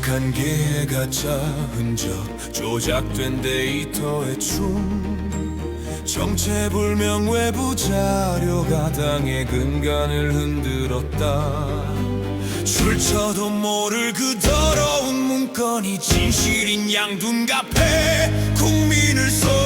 가짜 흔적 조작된 데이터의 춤. 정체불명 외부 자료가 당의 근간을 흔들었다. 출처도 모를 그 더러운 문건이 진실인 양둔갑해. 국민을 속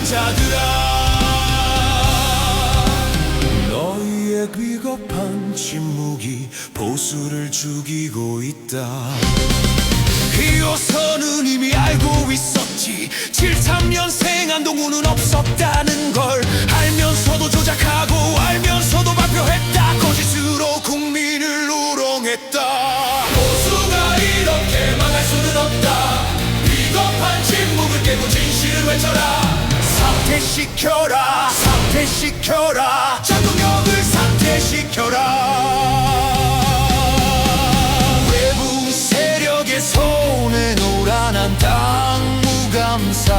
방관자들아 너희의 비겁한 침묵이 보수를 죽이고 있다. 이호선은 이미 알고 있었지. 73년생 한동훈은 없었다 사퇴시켜라. 사퇴시켜라. 장동혁을 사퇴시켜라. 외부 세력의 손에 노란한 당무감사.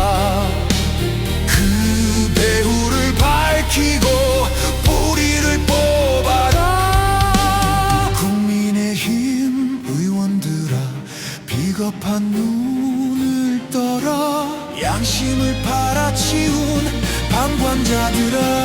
그 배후를 밝히고 뿌리를 뽑아라. 국민의힘 의원들아 비겁한 눈을 떠라. 양심을 팔아치운 방관자들아